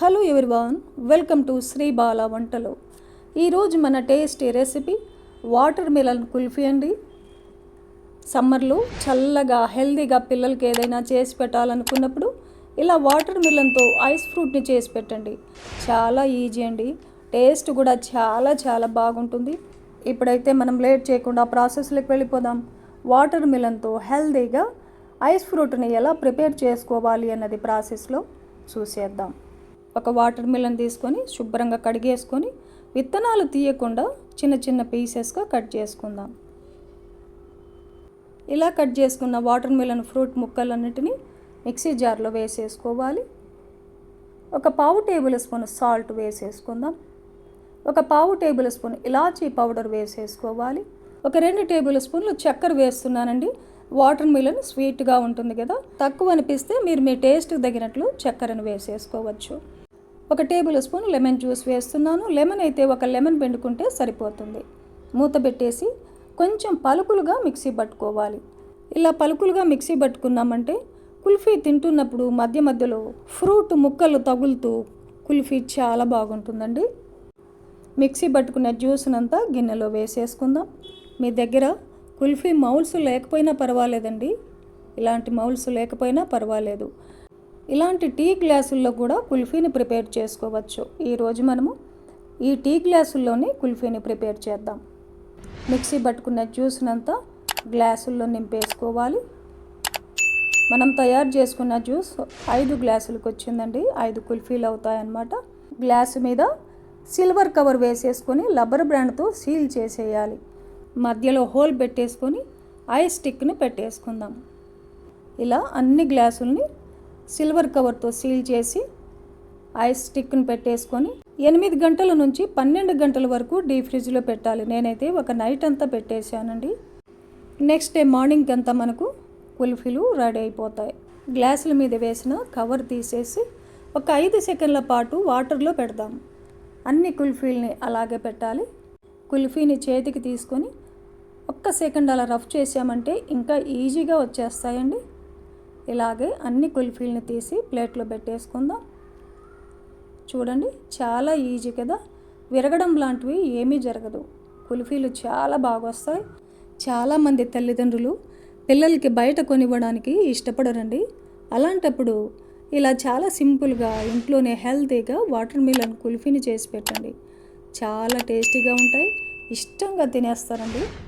Hello everyone welcome to Sri Bala వంటలు. ఈరోజు మన tasty recipe watermelon kulfi అండి. సమ్మర్లో చల్లగా హెల్దీగా పిల్లలకి ఏదైనా చేసి పెట్టాలనుకున్నప్పుడు ఇలా వాటర్ మిలన్తో ఐస్ ఫ్రూట్ని చేసి పెట్టండి. చాలా ఈజీ అండి. టేస్ట్ కూడా చాలా చాలా బాగుంటుంది. ఇప్పుడైతే మనం లేట్ చేయకుండా ప్రాసెస్లోకి వెళ్ళిపోదాం. వాటర్ మిలన్తో హెల్దీగా ఐస్ ఫ్రూట్ని ఎలా ప్రిపేర్ చేసుకోవాలి అన్నది ప్రాసెస్లో చూసేద్దాం. ఒక వాటర్ మిలన్ తీసుకొని శుభ్రంగా కడిగేసుకొని విత్తనాలు తీయకుండా చిన్న చిన్న పీసెస్గా కట్ చేసుకుందాం. ఇలా కట్ చేసుకున్న వాటర్ మిలన్ ఫ్రూట్ ముక్కలన్నిటినీ మిక్సీ జార్లో వేసేసుకోవాలి. ఒక పావు టేబుల్ స్పూన్ సాల్ట్ వేసేసుకుందాం. ఒక పావు టేబుల్ స్పూన్ ఇలాచీ పౌడర్ వేసేసుకోవాలి. ఒక రెండు టేబుల్ స్పూన్లు చక్కెర వేస్తున్నానండి. వాటర్ మిలన్ స్వీట్గా ఉంటుంది కదా తక్కువ అనిపిస్తే మీరు మీ టేస్ట్ తగినట్లు చక్కెరను వేసేసుకోవచ్చు. ఒక టేబుల్ స్పూన్ లెమన్ జ్యూస్ వేస్తున్నాను. లెమన్ అయితే ఒక లెమన్ పిండుకుంటే సరిపోతుంది. మూత పెట్టేసి కొంచెం పలుకులుగా మిక్సీ పట్టుకోవాలి. ఇలా పలుకులుగా మిక్సీ పట్టుకున్నామంటే కుల్ఫీ తింటున్నప్పుడు మధ్య మధ్యలో ఫ్రూట్ ముక్కలు తగులుతూ కుల్ఫీ చాలా బాగుంటుందండి. మిక్సీ పట్టుకున్న జ్యూస్నంతా గిన్నెలో వేసేసుకుందాం. మీ దగ్గర కుల్ఫీ మౌల్స్ లేకపోయినా పర్వాలేదండి. ఇలాంటి మౌల్స్ లేకపోయినా పర్వాలేదు. ఇలాంటి టీ గ్లాసుల్లో కూడా కుల్ఫీని ప్రిపేర్ చేసుకోవచ్చు. ఈరోజు మనము ఈ టీ గ్లాసుల్లోనే కుల్ఫీని ప్రిపేర్ చేద్దాం. మిక్సీ పట్టుకున్న జ్యూస్నంతా గ్లాసుల్లో నింపేసుకోవాలి. మనం తయారు చేసుకున్న జ్యూస్ ఐదు గ్లాసులకు వచ్చిందండి ఐదు కుల్ఫీలు అవుతాయన్నమాట. గ్లాసు మీద సిల్వర్ కవర్ వేసేసుకొని రబ్బర్ బ్రాండ్తో సీల్ చేసేయాలి. మధ్యలో హోల్ పెట్టేసుకొని ఐస్ స్టిక్ని పెట్టేసుకుందాం. ఇలా అన్ని గ్లాసుల్ని సిల్వర్ కవర్తో సీల్ చేసి ఐస్ స్టిక్ని పెట్టేసుకొని ఎనిమిది గంటల నుంచి పన్నెండు గంటల వరకు డీ ఫ్రిడ్జ్లో పెట్టాలి. నేనైతే ఒక నైట్ అంతా పెట్టేశానండి. నెక్స్ట్ డే మార్నింగ్ అంతా మనకు కుల్ఫీలు రెడీ అయిపోతాయి. గ్లాసుల మీద వేసిన కవర్ తీసేసి ఒక ఐదు సెకండ్ల పాటు వాటర్లో పెడదాం. అన్ని కుల్ఫీల్ని అలాగే పెట్టాలి. కుల్ఫీని చేతికి తీసుకొని ఒక్క సెకండ్ అలా రఫ్ చేసామంటే ఇంకా ఈజీగా వచ్చేస్తాయండి. ఇలాగే అన్ని కుల్ఫీల్ని తీసి ప్లేట్లో పెట్టేసుకుందాం. చూడండి చాలా ఈజీ కదా. విరగడం లాంటివి ఏమీ జరగదు. కుల్ఫీలు చాలా బాగా వస్తాయి. చాలామంది తల్లిదండ్రులు పిల్లలకి బయట కొనివ్వడానికి ఇష్టపడరండి. అలాంటప్పుడు ఇలా చాలా సింపుల్గా ఇంట్లోనే హెల్తీగా వాటర్ మిలన్ కుల్ఫీని చేసి పెట్టండి. చాలా టేస్టీగా ఉంటాయి. ఇష్టంగా తినేస్తారండి.